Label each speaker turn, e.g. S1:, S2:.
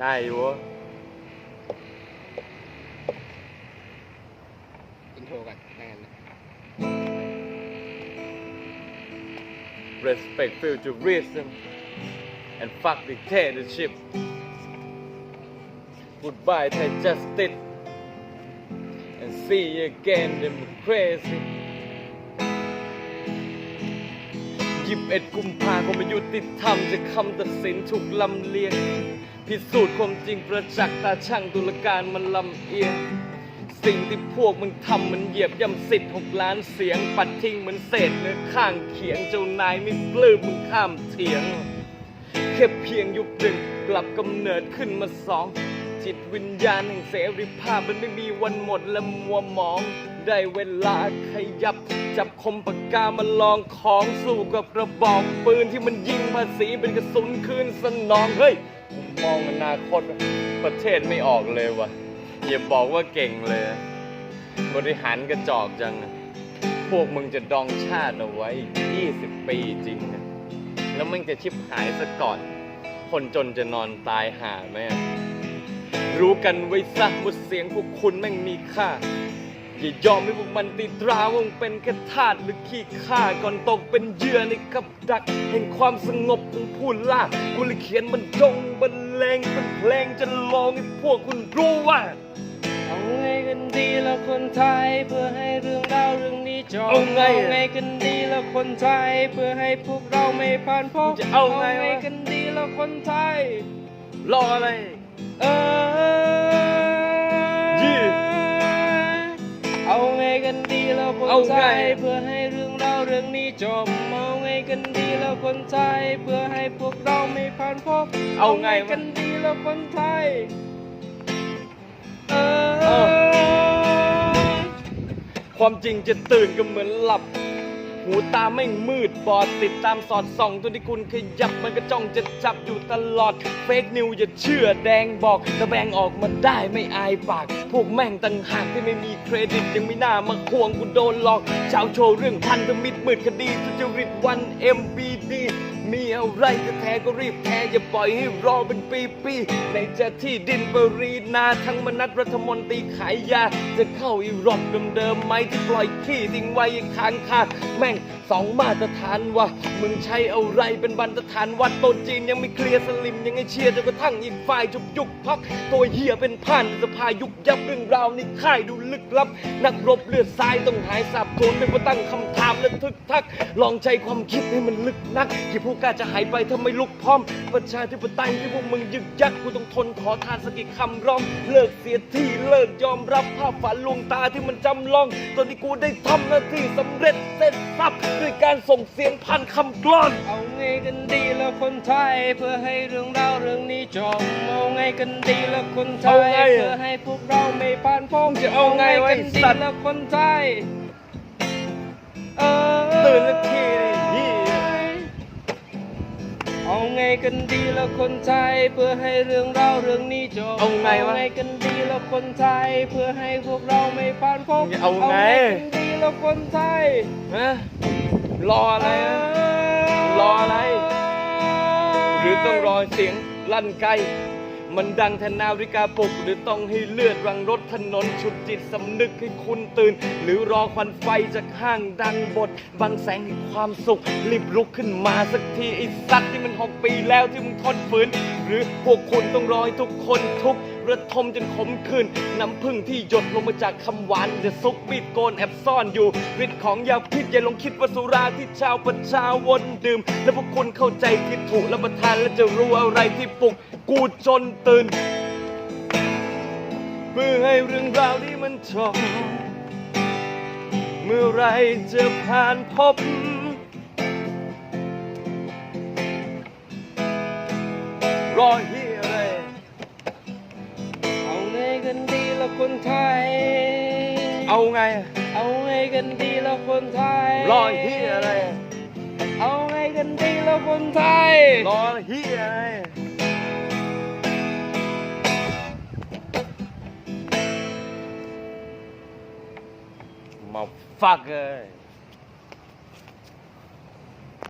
S1: ได้อยู่
S2: อินโทรก่อนนั่นนะ
S1: respect futurism and fuck dictatorship goodbye Thai justice and see you again democracy ยิบเอ็ดกุมภาคมยุติธรรมจะคำตัดสินถูกลำเลียง พิสูจน์ความจริงประจักษ์ตาช่างตุลการมันลำเอียงสิ่งที่พวกมึงทำมันเหยียบย่ำสิทธิ์หกล้านเสียง ปัดทิ้งเหมือนเศษเนื้อข้างเขียงเจ้านายไม่ปลื้มมึงข้ามเถียงแค่เพียงยุคหนึ่งกลับกำเนิดขึ้นมาสองจิตวิญญาณแห่งเสรีภาพมันไม่มีวันหมดและมัวหมอง ได้เวลาขยับ จับคมปากกามาลองของสู้กับกระบอกปืนที่มันยิงภาษีเป็นกระสุนคืนสนองเฮ้ย มองอนาคตประเทศไม่ออกเลยวะอย่าบอกว่าเก่งเลย บริหารกระจอกจัง พวกมึงจะดองชาติเอาไว้ 20 ปีจริงนะแล้วมึงจะชิบหายซะก่อน คนจนจะนอนตายหาไหมอะรู้กันไว้ซะว่าเสียงพวกคุณแม่งมีค่า อย่ายอมให้พวกมันตีตราว่ามึงเป็นแค่ทาสหรือขี้ข้าก่อนตกเป็นเหยื่อในกับดัก แห่งความสงบของผู้ล่ากูเลยเขียนมันจงบรรเลงเป็นเพลงจะลองให้พวกคุณรู้ว่า
S3: เอาไงกันดีแล้วคนไทยเพื่อให้เรื่องราวเรื่องนี้จบ
S1: เอาไงอะ
S3: ไงกันดีแล้วคนไทย เพื่อให้พวกเราไม่ผ่านพบ
S1: จะเอาไงวะ
S3: กันดีแล้วคนไทย
S1: รออะไร
S3: เออ เอาไง
S1: ไท
S3: ยเพื่อให้เรื่องราวเรื่องนี้จบเอาไงกันดีแล้วคนไทยเพื่อให้พวกเราไม่ผ่านพบ
S1: เอาไงวะ
S3: กันดีแล้วคนไทยเอ
S1: เอ
S3: อ
S1: ความจริงจะตื่นก็เหมือนหลับ หูตาไม่มืดบอดติดตามสอดส่องตัวที่คุณขยับมันก็จ้องจะจับอยู่ตลอดเฟกนิวอย่าเชื่อแดงบอกตะแบงออกมาได้ไม่อายปาก พวกแม่งต่างหากที่ไม่มีเครดิตยังไม่น่ามาควงกูโดนหลอกชาวโชว์เรื่องพันธมิตรมืดคดีทุจริตวัน MBD มี อะไรจะแท้ก็รีบแท้อย่าปล่อยให้รอเป็นปีๆในจะที่ดินปรีนาทั้งมนัดรัฐมนตรีขายยา จะเข้าอีรอบเดิมๆไหมที่ปล่อยขี้ทิ้งไว้ค้างคาแม่ง สองมาตรฐานวะมึงใช้อะไรเป็นบรรทัดฐานวัดโตนจีนยังไม่เคลียร์สลิมยังไงเชียร์จนกระทั่งอีกฝ่ายจุกยุกพัก ตัวเหี้ยเป็นผ่านสภายุกยับเรื่องราวในค่ายดูลึกลับ นักรบเลือดทรายต้องหายสาบสูญเป็นผู้ตั้งคำถามและทึกทัก ลองใช้ความคิดให้มันลึกนักที่ผู้กล้าจะหายไปถ้าไม่ลุกพร้อม ประชาธิปไตยที่พวกมึงยึกยักกูต้องทนขอทานสกกี่คำร้องเลิกเสียที่เลิกยอมรับภาพฝันลวงตาที่มันจำลองตอนที่กูได้ทำหน้าที่สำเร็จเสร็จสับด้วยการส่งเสียงพันคำกลอน
S3: เอาไงกันดีแล้วคนไทย เพื่อให้เรื่องราวเรื่องนี้จบเอาไงกันดีแล้วคนไท
S1: เอา
S3: ย
S1: ไงอะ
S3: เพื่อให้พวกเราไม่ผ่านพ้น
S1: จะเอาไงวะ
S3: กัน
S1: ไอ้
S3: ดี
S1: สัตว์
S3: แล้วคนไทย
S1: กั
S3: นดีแล้วคนไทย เพื่อให้เรื่องราวเรื่องนี้จบ
S1: เอาไงวะ
S3: ไงกันดีแล้วคนไทย เพื่อให้พวกเราไม่ผ่านพ้น
S1: เอาไง
S3: กันดีแล้วคนไทย
S1: ฮะรออะไรนะรออะไร หรือต้องรอเสียงลั่นไกล มันดังแทนนาริกาปลุกหรือต้องให้เลือดรังรถถนนฉุดจิตสำนึกให้คุณตื่น หรือรอควันไฟจากห้างดังบทบังแสงแห่งความสุข รีบลุกขึ้นมาสักทีไอ้สัตว์ที่มันหกปีแล้วที่มึงทนฝืน หรือพวกคุณต้องรอให้ทุกคนทุกข์ ระทมจนขมขื่นน้ำพึ่งที่หยดลงมาจากคำหวานจะซุกมีดโกนแอบซ่อนอยู่ฤทธิ์ของยาพิษอย่าลงคิดว่าสุราที่ชาวประชาวนดื่ม แล้วพวกคุณเข้าใจที่ถูกและประทานและจะรู้อะไรที่ปลุกกูจนตื่นเพื่อให้เรื่องราวนี้มันจบเมื่อไรจะผ่านพบ รอ
S3: คนไทย
S1: เอาไง
S3: เอาไงกันดีแล้วคนไทย
S1: รอเฮียอะไร
S3: เอาไงกันดีแล้วคนไทย
S1: รอเฮียอะไรมาฟักเลย